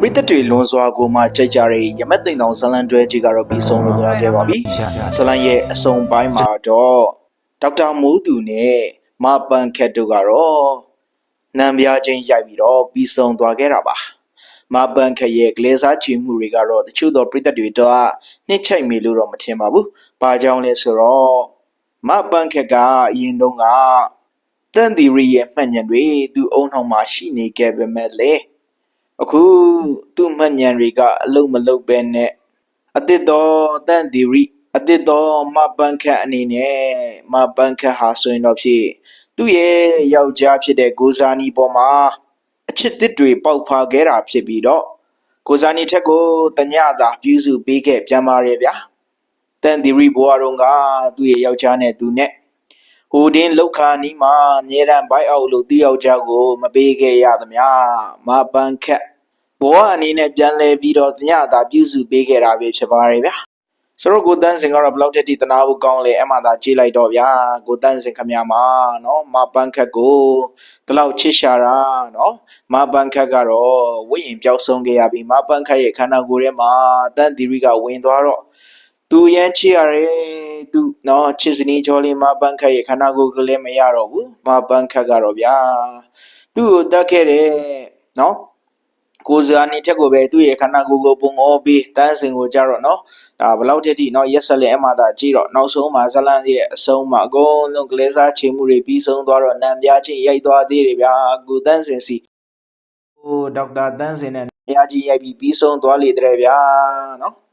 ပရိသတ်တွေလွန်စွာကိုမှကြိုက်ကြတဲ့ရမက်သိန်တော်ဇလန်တွဲကြီးကတော့ပြီးဆုံးလို့သွားခဲ့ပါပြီဇလန်ရဲ့အစုံပိုင်းမှာတော့ဒေါက်တာမိုးသူနဲ့မပန်ခက်တို့ကတော့နံပြားချင်းရိုက်ပြီးတော့ပြီးဆုံးသွားခဲ့တာပါမပန်ခက်ရဲ့ကလေးစားချီမှုတွေကတော့တချို့သောပရိသတ်တွေတော့နှစ်ချိုက်မိလို့တော့မထင်ပါဘူး။ဘာကြောင့်လဲဆိုတော့မပန်ခက်ကအရင်တုန်းကတန်တီရီရဲ့မှတ်ဉာဏ်တွေသူ့အုံနှောင်မှာရှိနေခဲ့ပေမဲ့လေ အခုသူ့မှတ်ဉာဏ်တွေကအလုံးမလုံးပဲနဲ့အတစ်တော်တန်တီရီအတစ်တော်မပန်ခက်အနေနဲ့မပန်ခက်ဟာဆိုရင်တော့ဖြစ်သူ့ရဲ့ယောက်ျားဖြစ်တဲ့ကိုဇာနီပေါ်မှာအချစ်တစ်တွေပေါက်ဖာခဲ့တာဖြစ်ပြီးတော့ကိုဇာနီထက်ကိုတညသာပြုစုပေးခဲ့ပြန်ပါရဲ့ဗျာတန်တီရီဘွားတော်ကသူ့ရဲ့ယောက်ျားနဲ့သူနဲ့ဟိုတင်းလောက်ခါနီးမှာအမြဲတမ်းဘိုက်အောက်လို့သူ့ယောက်ျားကို မပေးခဲ့ရသမျှမပန်ခက် ဘောအနေနဲ့ပြန်လဲပြီးတော့တညသာပြုစုပေးခဲ့တာပဲဖြစ်ပါရဲ့ဗျာဆိုတော့ကိုတန်းစင်ကတော့ဘယ်လောက်ထက်ထိတနာဖို့ကောင်းလဲအဲ့မှသာကြည့်လိုက်တော့ဗျာကိုတန်းစင်ခမမှာနော်မပန်ခက်ကိုဒီလောက်ချစ်ရှာတာနော်မပန်ခက်ကတော့ဝိရင်ပျောက်ဆုံးခဲ့ရပြီမပန်ခက်ရဲ့ခန္ဓာကိုယ်ထဲမှာတန်သီရိကဝင်သွားတော့သူရမ်းချစ်ရတယ်သူနော်ချစ်စနီချောလေးမပန်ခက်ရဲ့ခန္ဓာကိုယ်ကလေးမရတော့ဘူးမပန်ခက်ကတော့ဗျာသူ့ကိုတတ်ခဲ့တယ်နော် ကိုဇာနေချက်ကိုပဲသူ့ရဲ့ခန္ဓာကိုယ်ကိုပုံအောပြီးတန်းစင်ကိုကြတော့နော်ဒါဘယ်လောက်တည်းထိနော်ရက်ဆက်လက်အမှသာကြည့်တော့နောက်ဆုံးမှာဇလန်ရဲ့အဆုံးမှာအကုန်လုံးကလေးစားချေမှုတွေပြီးဆုံးသွားတော့နံပြားချင်းရိုက်သွားသေးတယ်ဗျာကိုတန်းစင်စီဟိုဒေါက်တာတန်းစင်နဲ့နံပြားချင်းရိုက်ပြီးပြီးဆုံးသွားလေတဲ့ဗျာနော်